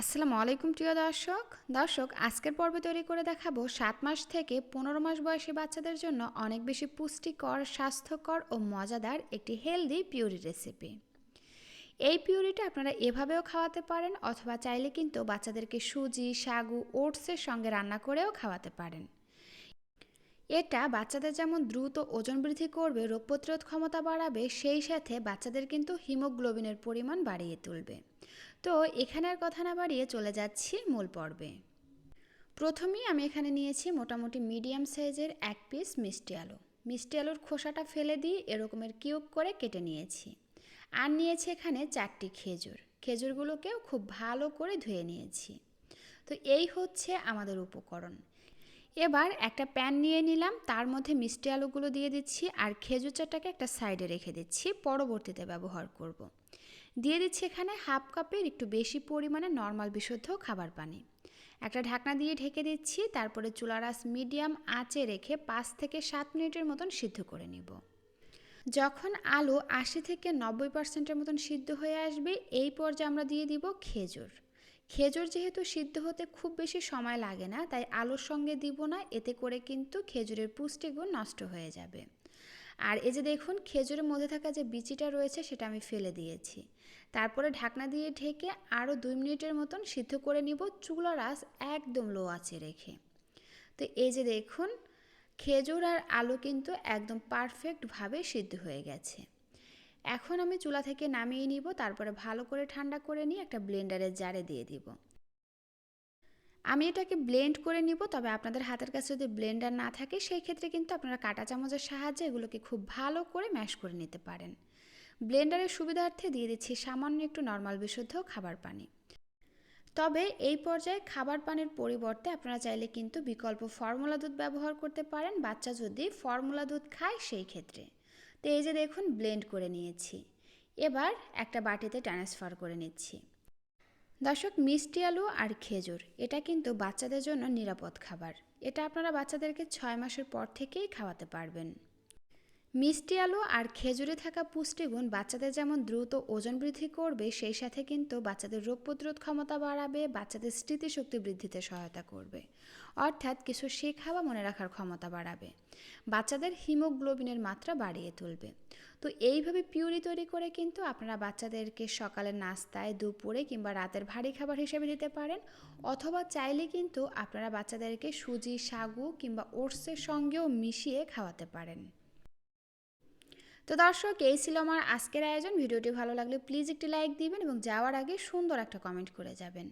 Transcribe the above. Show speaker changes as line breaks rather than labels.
আসসালামু আলাইকুম, প্রিয় দর্শক। দর্শক, আজকের পর্বে তৈরি করে দেখাবো সাত মাস থেকে পনেরো মাস বয়সী বাচ্চাদের জন্য অনেক বেশি পুষ্টিকর, স্বাস্থ্যকর ও মজাদার একটি হেলদি পিউরি রেসিপি এই পিউরিটা আপনারা এভাবেও খাওয়াতে পারেন অথবা চাইলে কিন্তু বাচ্চাদেরকে সুজি, সাগু, ওটসের সঙ্গে রান্না করেও খাওয়াতে পারেন। এটা বাচ্চাদের যেমন দ্রুত ওজন বৃদ্ধি করবে, রোগ প্রতিরোধ ক্ষমতা বাড়াবে, সেই সাথে বাচ্চাদের কিন্তু হিমোগ্লোবিনের পরিমাণ বাড়িয়ে তুলবে। তো এখানের কথা না বাড়িয়ে চলে যাচ্ছি মূল পর্বে। প্রথমেই আমি এখানে নিয়েছি মোটামুটি মিডিয়াম সাইজের এক পিস মিষ্টি আলু। মিষ্টি আলুর খোসাটা ফেলে দিয়ে এরকমের কিউব করে কেটে নিয়েছি। আর নিয়েছি এখানে চারটি খেজুর। খেজুরগুলোকেও খুব ভালো করে ধুয়ে নিয়েছি। তো এই হচ্ছে আমাদের উপকরণ। এবার একটা প্যান নিয়ে নিলাম, তার মধ্যে মিষ্টি আলুগুলো দিয়ে দিচ্ছি আর খেজুর চাটাকে একটা সাইডে রেখে দিচ্ছি, পরবর্তীতে ব্যবহার করব। দিয়ে দিচ্ছি এখানে হাফ কাপের একটু বেশি পরিমাণে নর্মাল বিশুদ্ধ খাবার পানি। একটা ঢাকনা দিয়ে ঢেকে দিচ্ছি, তারপরে চুলারাস মিডিয়াম আঁচে রেখে পাঁচ থেকে সাত মিনিটের মতন সিদ্ধ করে নিব। যখন আলু আশি থেকে নব্বই পার্সেন্টের মতন সিদ্ধ হয়ে আসবে, এই পর্যায়ে আমরা দিয়ে দিব খেজুর। খেজুর যেহেতু সিদ্ধ হতে খুব বেশি সময় লাগে না, তাই আলুর সঙ্গে দিব না, এতে করে কিন্তু খেজুরের পুষ্টিগুণ নষ্ট হয়ে যাবে। আর এই যে দেখুন, খেজুরের মধ্যে থাকা যে বিচিটা রয়েছে, সেটা আমি ফেলে দিয়েছি। তারপরে ঢাকনা দিয়ে ঢেকে আরও দুই মিনিটের মতন সিদ্ধ করে নিব চুলার আঁচ একদম লো আঁচে রেখে। তো এই যে দেখুন, খেজুর আর আলু কিন্তু একদম পারফেক্টভাবে সিদ্ধ হয়ে গেছে। এখন আমি চুলা থেকে নামিয়ে নিব, তারপরে ভালো করে ঠান্ডা করে নিয়ে একটা ব্লেন্ডারের জারে দিয়ে দিব। আমি এটাকে ব্লেন্ড করে নিব, তবে আপনাদের হাতের কাছে যদি ব্লেন্ডার না থাকে, সেই ক্ষেত্রে কিন্তু আপনারা কাঁটা চামচের সাহায্যে এগুলোকে খুব ভালো করে ম্যাশ করে নিতে পারেন। ব্লেন্ডারের সুবিধার্থে দিয়ে দিচ্ছি সামান্য একটু নর্মাল বিশুদ্ধ খাবার পানি। তবে এই পর্যায়ে খাবার পানির পরিবর্তে আপনারা চাইলে কিন্তু বিকল্প ফর্মুলা দুধ ব্যবহার করতে পারেন, বাচ্চা যদি ফর্মুলা দুধ খায় সেই ক্ষেত্রে। তো এই যে দেখুন ব্লেন্ড করে নিয়েছি। এবার একটা বাটিতে ট্রান্সফার করে নিচ্ছি। দর্শক, মিষ্টি আলু আর খেজুর, এটা কিন্তু বাচ্চাদের জন্য নিরাপদ খাবার। এটা আপনারা বাচ্চাদেরকে ছয় মাসের পর থেকেই খাওয়াতে পারবেন। মিষ্টি আলু আর খেজুরে থাকা পুষ্টিগুণ বাচ্চাদের যেমন দ্রুত ওজন বৃদ্ধি করবে, সেই সাথে কিন্তু বাচ্চাদের রোগ প্রতিরোধ ক্ষমতা বাড়াবে, বাচ্চাদের স্মৃতিশক্তি বৃদ্ধিতে সহায়তা করবে। অর্থাৎ কিছু শেখা বা মনে রাখার ক্ষমতা বাড়াবে। বাচ্চাদের হিমোগ্লোবিনের মাত্রা বাড়িয়ে তুলবে। তো এইভাবে পিউরি তৈরি করে কিন্তু আপনারা বাচ্চাদেরকে সকালের নাস্তায়, দুপুরে কিংবা রাতের ভারী খাবার হিসেবে দিতে পারেন। অথবা চাইলে কিন্তু আপনারা বাচ্চাদেরকে সুজি, সাগু কিংবা ওটসের সঙ্গেও মিশিয়ে খাওয়াতে পারেন। তো দর্শক, এই ছিল আমার আজকের আয়োজন। ভিডিওটি ভালো লাগলে প্লিজ একটি লাইক দিবেন এবং যাওয়ার আগে সুন্দর একটা কমেন্ট করে যাবেন।